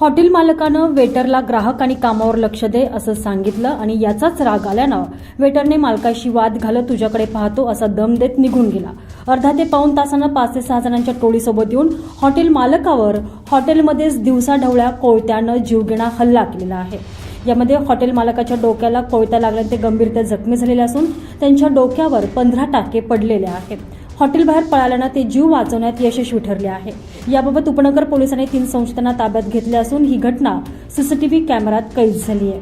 Hotel मालकानं वेटरला ग्राहक आणि कामावर लक्ष दे असं सांगितलं आणि याचाच राग आल्यानं वेटरने मालकाशी वाद घालत तुझ्याकडे पाहतो असा दम देत निघून गेला. अर्धा ते पाऊन तासानं पाच ते सहा जणांच्या टोळीसोबत येऊन हॉटेल मालकावर हॉटेलमध्येच दिवसाढवळ्या कोयत्यानं जीवघेणा हल्ला केलेला आहे. यामध्ये हॉटेल मालकाच्या डोक्याला कोयता लागल्याने ते गंभीरत्या जखमी झालेले असून त्यांच्या डोक्यावर पंधरा टाके पडलेले आहेत. हॉटेलबाहेर पळाल्यानं ते जीव वाचवण्यात यशस्वी ठरले आहे. याबाबत उपनगर पोलिसांनी तीन संशयितांना ताब्यात घेतले असून ही घटना सीसीटीव्ही कॅमेऱ्यात कैद झाली आहे.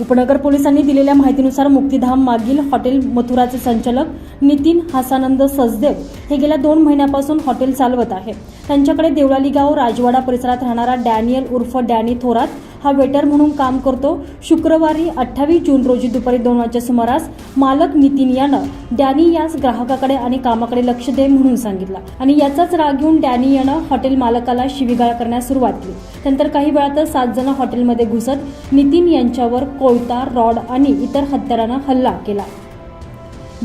उपनगर पोलिसांनी दिलेल्या माहितीनुसार मुक्तिधाम मागील हॉटेल मथुराचे संचालक नितीन हासानंद सचदेव हे गेल्या दोन महिन्यापासून हॉटेल चालवत आहे. त्यांच्याकडे देवळाली गाव राजवाडा परिसरात राहणारा डॅनियल उर्फ डॅनी थोरात हा वेटर म्हणून काम करतो. शुक्रवारी अठ्ठावीस जून रोजी दुपारी दोन वाजच्या सुमारास मालक नितीन यानं डॅनी यास ग्राहकाकडे आणि कामाकडे लक्ष दे म्हणून सांगितलं आणि याचाच राग घेऊन डॅनी यानं हॉटेल मालकाला शिवीगाळ करण्यास सुरुवात केली. त्यानंतर काही वेळातच सात जण हॉटेलमध्ये घुसत नितीन यांच्यावर कोयता रॉड आणि इतर हत्यारानं हल्ला केला.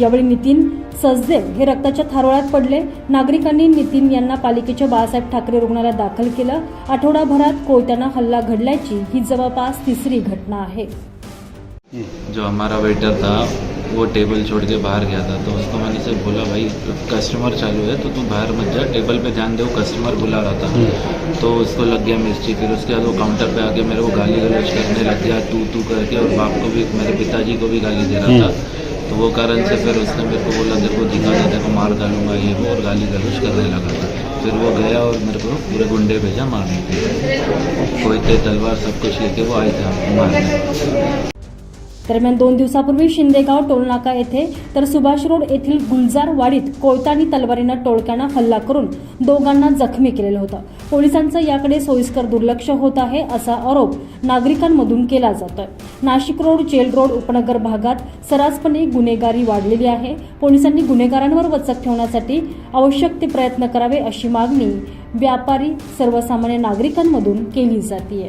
यावेळी नितीन सचदेव हे रक्ताच्या थारोळ्यात पडले. नागरिकांनी नितीन यांना पालिकेच्या बाळासाहेब ठाकरे रुग्णालयात दाखल केलं. आठवडाभरात कोयत्यानं हल्ला घडल्याची ही जवळपास तिसरी घटना आहे. जो हमारा वेटर था वो टेबल छोड़ के बाहर गया था। तो उसको मैंने से बोला भाई कस्टमर चालू है तो तू बाहर मत जा। टेबल पे ध्यान दे वो कस्टमर बुला रहा था। तो उसको लग गया मिर्ची। फिर उसके बाद वो काउंटर पे आके मेरे को गाली गलौज करने लग गया तू तू करके और बाप को भी मेरे पिताजी को भी गाली दे रहा था। तो वो कारण से फिर उसने मेरे को बोला देखो दिखा दे देखो मार डालूंगा ये वो और गाली गलौज करने लगा था। फिर वो गया और मेरे को पूरे गुंडे भेजा मारने के लिए। कोई थे तलवार सब कुछ लेके वो आए थे। हमको मारने दरम्यान दोन दिवसापूर्वी शिंदेगाव टोलनाका येथे तर सुभाष रोड येथील गुलजार वाडीत कोयता आणि तलवारीनं टोळक्यानं हल्ला करून दोघांना जखमी केलेलं होतं. पोलिसांचं याकडे सोयीस्कर दुर्लक्ष होत आहे असा आरोप नागरिकांमधून केला जातोय. नाशिक रोड जेल रोड उपनगर भागात सर्रासपणे गुन्हेगारी वाढलेली आहे. पोलिसांनी गुन्हेगारांवर वचक ठेवण्यासाठी आवश्यक ते प्रयत्न करावे अशी मागणी व्यापारी सर्वसामान्य नागरिकांमधून केली जाते